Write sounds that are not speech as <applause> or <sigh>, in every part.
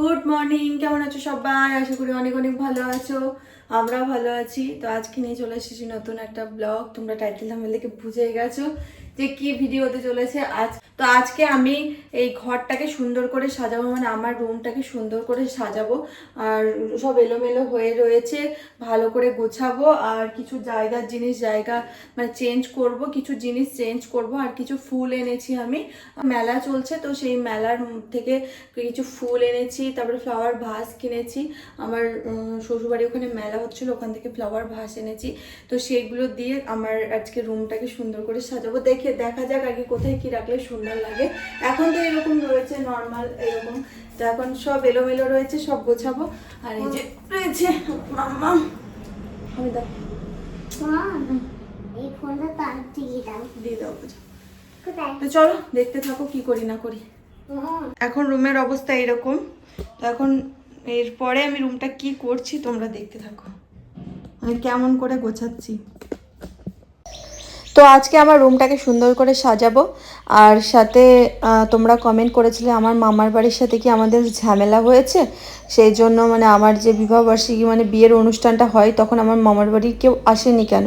Good morning কেমন আছো সবাই? আশা করি অনেক অনেক ভালো আছো। আমরাও ভালো আছি। তো আজকে নিয়ে চলে এসেছি নতুন একটা ব্লগ তোমরা টাইটেল থামেল দেখে বুঝে গেছো। যে কি ভিডিও হতে চলেছে আজ। তো আজকে আমি এই ঘরটাকে সুন্দর করে সাজাবো মানে আমার রুমটাকে সুন্দর করে সাজাবো। আর সব এলোমেলো হয়ে রয়েছে, ভালো করে গোছাবো, আর কিছু জায়গার জিনিস, জায়গা মানে চেঞ্জ করব, কিছু জিনিস চেঞ্জ করব, আর কিছু ফুল এনেছি আমি। মেলা চলছে, তো সেই মেলার থেকে কিছু ফুল এনেছি, তারপরে ফ্লাওয়ার ভাস কিনেছি। আমার শ্বশুরবাড়ি ওখানে মেলা হচ্ছিল, ওখান থেকে ফ্লাওয়ার ভাস এনেছি। তো সেইগুলো দিয়ে আমার আজকে রুমটাকে সুন্দর করে সাজাবো। দেখে দেখা যাক আগে কোথায় কি রাখলে সুন্দর লাগে। এখন তো এরকম রয়েছে নর্মাল এরকম। তো এখন সব এলোমেলো রয়েছে সব গোছাবো। আর এই যে রয়েছে মাম্মা। আমি দাও। এই ফোনটা তার দিয়ে দাও। দিয়ে দাও তো চলো দেখতে থাকো কি করি না করি। এখন রুমের অবস্থা এরকম। তো এখন এরপরে আমি রুমটা কি করছি তোমরা দেখতে থাকো। আমি কেমন করে গোছাচ্ছি। তো আজকে আমার রুমটাকে সুন্দর করে সাজাবো। আর সাথে তোমরা কমেন্ট করেছিলে আমার মামার বাড়ির সাথে কি আমাদের ঝামেলা হয়েছে? সেই জন্য মানে আমার যে বিবাহবার্ষিকী মানে বিয়ের অনুষ্ঠানটা হয়, তখন আমার মামার বাড়ির কেউ আসেনি কেন?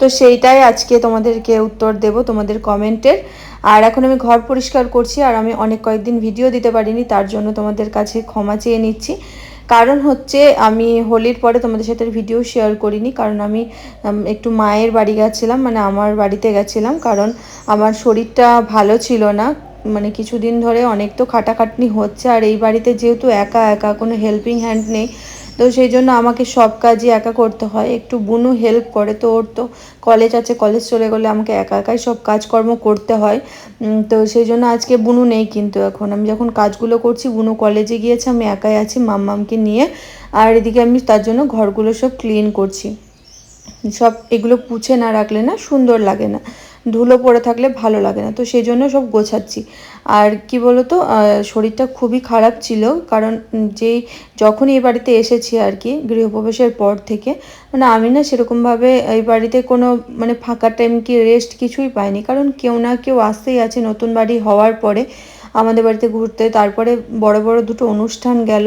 তো সেইটাই আজকে তোমাদেরকে উত্তর দেব তোমাদের কমেন্টের আর এখন আমি ঘর পরিষ্কার করছি, আর আমি অনেক কয়েকদিন ভিডিও দিতে পারিনি, তার জন্য তোমাদের কাছে ক্ষমা চেয়ে নিচ্ছি। কারণ হচ্ছে আমি হোলির পরে তোমাদের সাথে ভিডিও শেয়ার করিনি, কারণ আমি একটু মায়ের বাড়ি গেছিলাম মানে আমার বাড়িতে গেছিলাম, কারণ আমার শরীরটা ভালো ছিল না মানে কিছুদিন ধরে অনেক তো খাটাখাটনি হচ্ছে, আর এই বাড়িতে যেহেতু একা একা কোনো হেল্পিং হ্যান্ড নেই তো সেই জন্য আমাকে সব কাজই একা করতে হয়। একটু বুনু হেল্প করে তো ওর তো কলেজ আছে কলেজ চলে গেলে আমাকে একা একাই সব কাজকর্ম করতে হয়। তো সেই জন্য আজকে বুনু নেই কিন্তু এখন। আমি যখন কাজগুলো করছি, বুনু কলেজে গিয়েছে, আমি একাই আছি মাম্মামকে নিয়ে। আর এদিকে আমি তার জন্য ঘরগুলো সব ক্লিন করছি। সব এগুলো পুছে না রাখলে না সুন্দর লাগে না। ধুলো পড়ে থাকলে ভালো লাগে না। তো সেই জন্য সব গোছাচ্ছি। আর কি বলতো শরীরটা খুবই খারাপ ছিল, কারণ যেই যখন এই বাড়িতে এসেছি আর কি, গৃহপ্রবেশের পর থেকে মানে আমি না সেরকমভাবে এই বাড়িতে কোনো মানে ফাঁকা টাইম কি রেস্ট কিছুই পাইনি। কারণ কেউ না কেউ আসতেই আছে, নতুন বাড়ি হওয়ার পরে আমাদের বাড়িতে ঘুরতে। তারপরে বড় বড় দুটো অনুষ্ঠান গেল।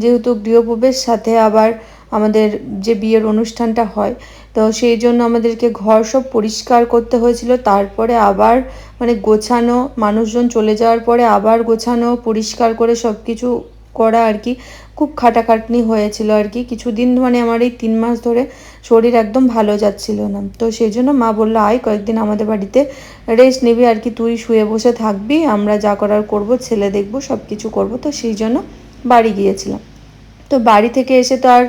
যেহেতু গৃহপ্রবেশ, সাথে আবার আমাদের যে বিয়ের অনুষ্ঠানটা হয়, তো সেই জন্য আমাদেরকে ঘর সব পরিষ্কার করতে হয়েছিল। তারপরে আবার মানে গোছানো, মানুষজন চলে যাওয়ার পরে আবার গোছানো, পরিষ্কার করে সব কিছু করা আর কি। খুব খাটাখাটনি হয়েছিল আর কি। কিছুদিন মানে আমার এই তিন মাস ধরে শরীর একদম ভালো যাচ্ছিল না। তো সেই জন্য মা বলল, আয় কয়েকদিন আমাদের বাড়িতে রেস্ট নিবি আর কি। তুই শুয়ে বসে থাকবি, আমরা যা করার করব, ছেলে দেখব সব কিছু করব। তো সেই জন্য বাড়ি গিয়েছিলাম। তো বাড়ি থেকে এসে তো আর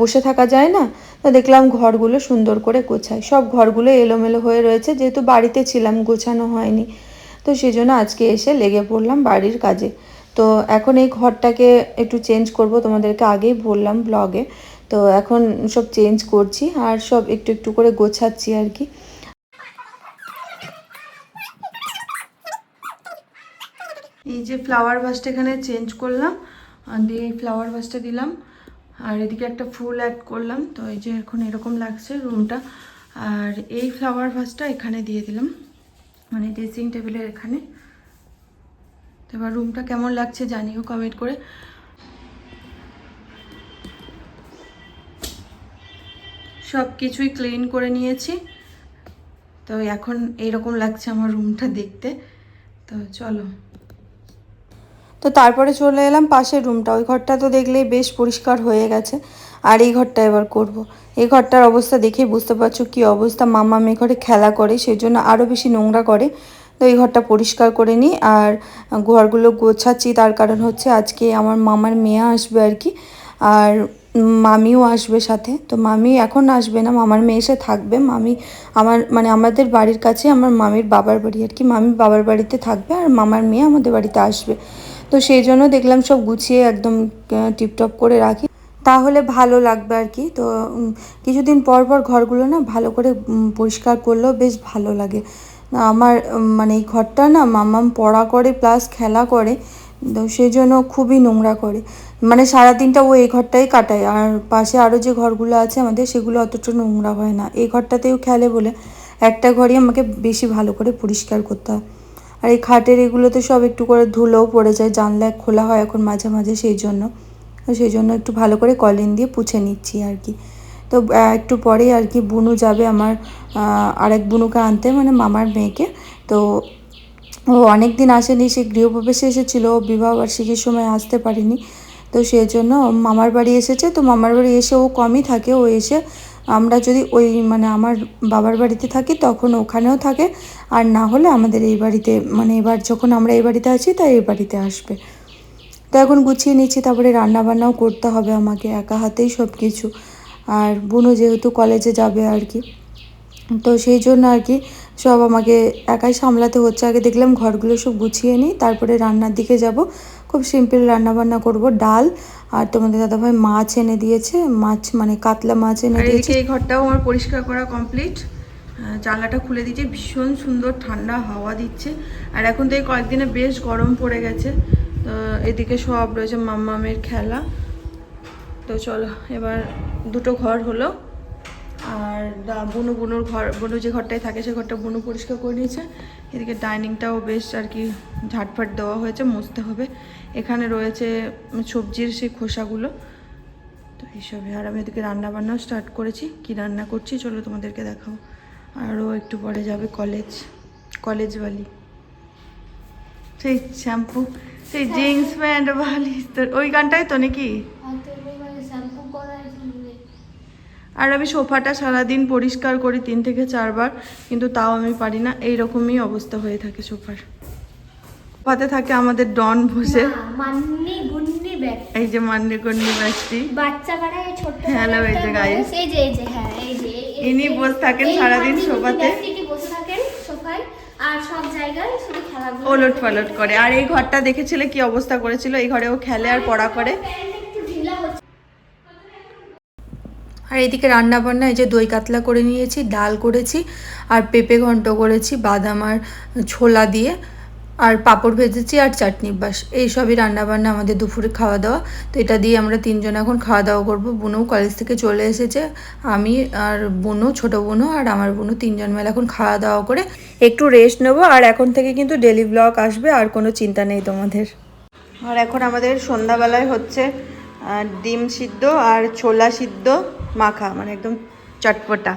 বসে থাকা যায় না। তো দেখলাম ঘরগুলো সুন্দর করে গোছাই সব ঘরগুলো এলোমেলো হয়ে রয়েছে, যেহেতু বাড়িতে ছিলাম, গোছানো হয়নি। তো সেই জন্য আজকে এসে লেগে পড়লাম বাড়ির কাজে। তো এখন এই ঘরটাকে একটু চেঞ্জ করব, তোমাদেরকে আগেই বললাম ব্লগে। তো এখন সব চেঞ্জ করছি আর সব একটু একটু করে গোছাচ্ছি আর কি। এই যে ফ্লাওয়ার ভাসটা এখানে চেঞ্জ করলাম দিয়ে এই ফ্লাওয়ার ভাসটা দিলাম। আর এদিকে একটা ফুল অ্যাড করলাম। তো এই যে এখন এরকম লাগছে রুমটা আর এই ফ্লাওয়ার ভাসটা এখানে দিয়ে দিলাম। মানে ড্রেসিং টেবিলের এখানে। তো এবার রুমটা কেমন লাগছে জানিও কমেন্ট করে। সব কিছুই ক্লিন করে নিয়েছি। তো এখন এইরকম লাগছে আমার রুমটা দেখতে। তো চলো। তো তারপরে চলে এলাম পাশের রুমটা ওই ঘরটা তো দেখলেই বেশ পরিষ্কার হয়ে গেছে। আর এই ঘরটা এবার করব। এই ঘরটার অবস্থা দেখেই বুঝতে পারছ কি অবস্থা। মামা মেয়ে ঘরে খেলা করে সেই জন্য আরও বেশি নোংরা করে। তো এই ঘরটা পরিষ্কার করে নিই। আর ঘরগুলো গোছাচ্ছি, তার কারণ হচ্ছে আজকে আমার মামার মেয়ে আসবে আর কি। আর মামিও আসবে সাথে। তো মামি এখন আসবে না, মামার মেয়ে এসে থাকবে। মামি আমার মানে আমাদের বাড়ির কাছে আমার মামির বাবার বাড়ি আর কি। মামি বাবার বাড়িতে থাকবে আর মামার মেয়ে আমাদের বাড়িতে আসবে। তো সেই জন্য দেখলাম সব গুছিয়ে একদম টিপটপ করে রাখি। তাহলে ভালো লাগবে আর কি। তো কিছুদিন পর পর ঘরগুলো না ভালো করে পরিষ্কার করলেও বেশ ভালো লাগে। আমার মানে এই ঘরটা না মামাম পড়া করে প্লাস খেলা করে, তো সেই জন্য খুবই নোংরা করে। মানে সারাদিনটা ও এই ঘরটাই কাটায়। আর পাশে আরও যে ঘরগুলো আছে আমাদের, সেগুলো অতটা নোংরা হয় না। এই ঘরটাতেও খেলে বলে একটা ঘরই আমাকে বেশি ভালো করে পরিষ্কার করতে হয়। আর এই খাটের এগুলোতে সব একটু করে ধুলোও পড়ে যায়, জানলা খোলা হয় এখন মাঝে মাঝে সেই জন্য। সেই জন্য একটু ভালো করে কলিন দিয়ে পুছে নিচ্ছি আর কি। তো একটু পরেই আর কি বুনু যাবে আমার আরেক বুনুকে আনতে মানে মামার মেয়েকে। তো ও অনেক দিন আসেনি, সে গৃহপ্রবেশে এসেছিল, ও বিবাহবার্ষিকীর সময় আসতে পারিনি। তো সেই জন্য মামার বাড়ি এসেছে, তো মামার বাড়ি এসে ও কমই থাকে, ও এসে আমরা যদি ওই মানে আমার বাবার বাড়িতে থাকি, তখন ওখানেও থাকে। আর না হলে আমাদের এই বাড়িতে মানে এবার যখন আমরা এই বাড়িতে আছি, তাই এই বাড়িতে আসবে। তো এখন গুছিয়ে নিচ্ছি, তারপরে রান্নাবান্নাও করতে হবে আমাকে, একা হাতেই সব কিছু আর বোনও যেহেতু কলেজে যাবে আর কি। তো সেই জন্য আর কি সব আমাকে একাই সামলাতে হচ্ছে। আগে দেখলাম ঘরগুলো সব গুছিয়ে নিই তারপরে রান্নার দিকে যাব। খুব সিম্পল রান্না বান্না করব ডাল। আর তোমাদের দাদাভাই মাছ এনে দিয়েছে মাছ মানে কাতলা মাছ এনে দিয়েছে। এই ঘরটাও আমার পরিষ্কার করা কমপ্লিট জানলাটা খুলে দিয়েছে ভীষণ সুন্দর ঠান্ডা হাওয়া দিচ্ছে। আর এখন তো এই কয়েকদিনে বেশ গরম পড়ে গেছে। তো এদিকে সব রয়েছে মাম্মামের খেলা। তো চলো এবার দুটো ঘর হলো। আর বুনু বুনুর ঘর বুনু যে ঘরটায় থাকে সে ঘরটা বুনু পরিষ্কার করে নিয়েছে। এদিকে ডাইনিংটাও বেশ আর কি ঝাটফাট দেওয়া হয়েছে মুছতে হবে। এখানে রয়েছে সবজির সেই খোসাগুলো। তো এইসবই আর আমি এদিকে রান্নাবান্নাও স্টার্ট করেছি। কি রান্না করছি চলো তোমাদেরকে দেখাও। আরও একটু পরে যাবে কলেজ কলেজ বালি। সেই শ্যাম্পু সেই জিন্স প্যান্ট বালি তোর ওই গানটাই তো নাকি? আর আমি সোফাটা সারাদিন পরিষ্কার করি তিন থেকে চারবার কিন্তু তাও আমি পারি না। এই রকমই অবস্থা হয়ে থাকে সোফার। সোফাতে থাকে আমাদের ডন বসে। মান্নি গুন্নি ব্যাগ এই যে মান্নে কন্যা ব্যক্তি। বাচ্চা এই ছোট্ট Hello, এই যে একটা এই যে এই যে হ্যাঁ এই যে ইনি বসে থাকেন সারাদিন সোফাতে। বসে থাকেন সোফায় আর সব জায়গায় শুধু খেলাধুলা ওলট পালট করে। আর এই ঘরটা দেখেছিলে কি অবস্থা করেছিল? এই ঘরে ও খেলে আর পড়া করে প্যান্ট একটু ঢিলা হচ্ছে আর এদিকে রান্না বান্না এই যে দই কাতলা করে নিয়েছি, ডাল করেছি, আর পেঁপে ঘন্ট করেছি, বাদাম আর ছোলা দিয়ে, আর পাঁপড় ভেজেছি আর চাটনি বাস এইসবই রান্না বান্না আমাদের দুপুরে খাওয়া দাওয়া। তো এটা দিয়ে আমরা তিনজন এখন খাওয়া দাওয়া করব। বুনু কলেজ থেকে চলে এসেছে, আমি আর বুনু, ছোট বুনু আর আমার বুনু তিনজন মিলে এখন খাওয়া দাওয়া করে একটু রেস্ট নেব। আর এখন থেকে কিন্তু ডেলি ব্লগ আসবে, আর কোনো চিন্তা নেই তোমাদের। আর এখন আমাদের সন্ধ্যাবেলায় হচ্ছে ডিম সিদ্ধ আর ছোলা সিদ্ধ মাখা মানে একদম চটপটা।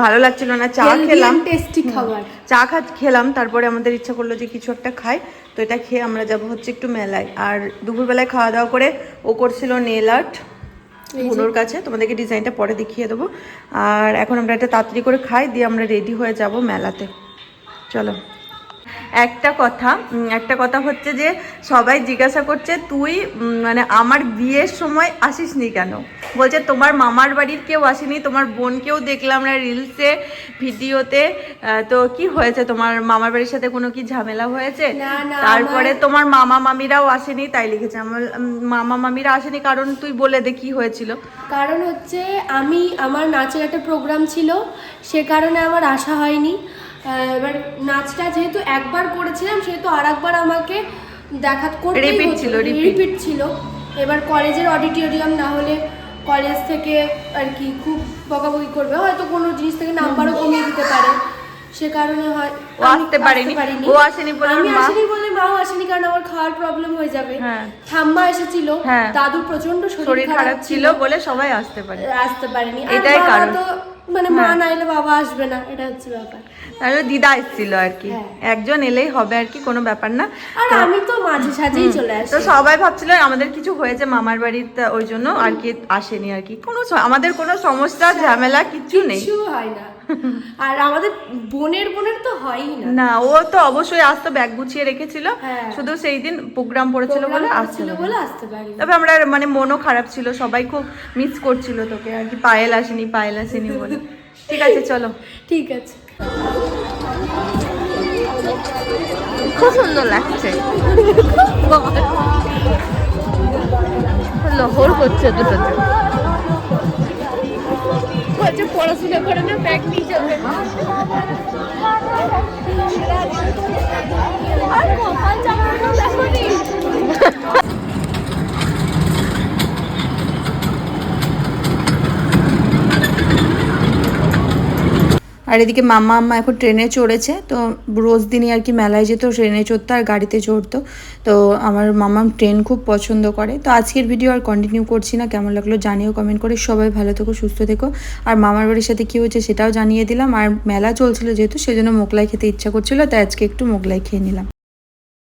ভালো লাগছিল না চা খেলাম। টেস্টি খাবার। চা খা খেলাম তারপরে আমাদের ইচ্ছা করল যে কিছু একটা খাই তো এটা খেয়ে আমরা যাব হচ্ছে একটু মেলায়। আর দুপুরবেলায় খাওয়া দাওয়া করে ও করছিল নেল আর্ট বুনোর কাছে তোমাদেরকে ডিজাইনটা পরে দেখিয়ে দেবো। আর এখন আমরা এটা তাড়াতাড়ি করে খাই দিয়ে আমরা রেডি হয়ে যাব মেলাতে। চলো। একটা কথা একটা কথা হচ্ছে যে সবাই জিজ্ঞাসা করছে তুই মানে আমার বিয়ের সময় আসিসনি কেন? বলছে তোমার মামার বাড়ির কেউ আসেনি তোমার বোনকেও দেখলাম না রিলসে ভিডিওতে তো। কি হয়েছে? তোমার মামার বাড়ির সাথে কোনো কি ঝামেলা হয়েছে? তারপরে তোমার মামা মামিরাও আসেনি তাই লিখেছে। আমার মামা মামিরা আসেনি কারণ তুই বলে দে কি হয়েছিল। কারণ হচ্ছে আমি আমার নাচের একটা প্রোগ্রাম ছিল সে কারণে আমার আসা হয়নি। এবার নাচটা যেহেতু একবার করেছিলাম সেহেতু আর একবার আমাকে দেখা করতে ছিল, রিপিট ছিল। এবার কলেজের অডিটোরিয়াম না হলে কলেজ থেকে আর কি খুব বকাবকি করবে। হয়তো কোনো জিনিস থেকে নাম্বারও কমিয়ে দিতে পারে। সে কারণে হয় ও আসতে পারেনি। ও আসেনি বলে আমি আসেনি বলে মাও আসেনি কারণ আমার খাওয়ার প্রবলেম হয়ে যাবে। হ্যাঁ। ঠাম্মা এসেছিল। হ্যাঁ। দাদু প্রচণ্ড শরীর খারাপ ছিল। বলে সবাই আসতে পারে আসতে পারিনি। এটাই কারণ। তো মানে মা হ্যাঁ। না এলে বাবা আসবে না এটা হচ্ছে ব্যাপার। তাহলে দিদা এসেছিল আর কি। হ্যাঁ। একজন এলেই হবে আর কি কোনো ব্যাপার না। আর আমি তো মাঝে সাঝেই চলে আসি। তো সবাই ভাবছিল আমাদের কিছু হয়েছে মামার বাড়িতে ওই জন্য আর কি আসেনি আর কি। কোনো আমাদের কোনো সমস্যা ঝামেলা কিছু নেই। কিছু হয় না। <laughs> আর আমাদের বোনের বোনের তো হয়ই না। না ও তো অবশ্যই আসতো ব্যাগ গুছিয়ে রেখেছিল। হ্যাঁ। শুধু সেই দিন প্রোগ্রাম পড়েছিল বলে Program আসতে ছিল পারেনি। বলে আসতে পারি তবে আমরা মানে মনও খারাপ ছিল সবাই খুব মিস করছিল তোকে। আর কি পায়েল আসেনি পায়েল আসেনি বলে। ঠিক আছে চলো। <laughs> ঠিক আছে। খুব সুন্দর লাগছে। <laughs> লহর করছে দুটোতে। বলছে পড়াশোনা করে না ব্যাগ নিয়ে যাবে। আর কপাল চালানো দেখনি আর এদিকে মাম্মা আম্মা এখন ট্রেনে চড়েছে, তো রোজ দিনই আর কি মেলায় যেত, ট্রেনে চড়তো আর গাড়িতে চড়তো। তো আমার মামা ট্রেন খুব পছন্দ করে। তো আজকের ভিডিও আর কন্টিনিউ করছি না, কেমন লাগল জানিও কমেন্ট করে। সবাই ভালো থেকো, সুস্থ থেকো। আর মামার বাড়ির সাথে কী হয়েছে সেটাও জানিয়ে দিলাম। আর মেলা চলছিল যেহেতু, সেজন্য মোগলাই খেতে ইচ্ছা করছিল, তাই আজকে একটু মোগলাই খেয়ে নিলাম।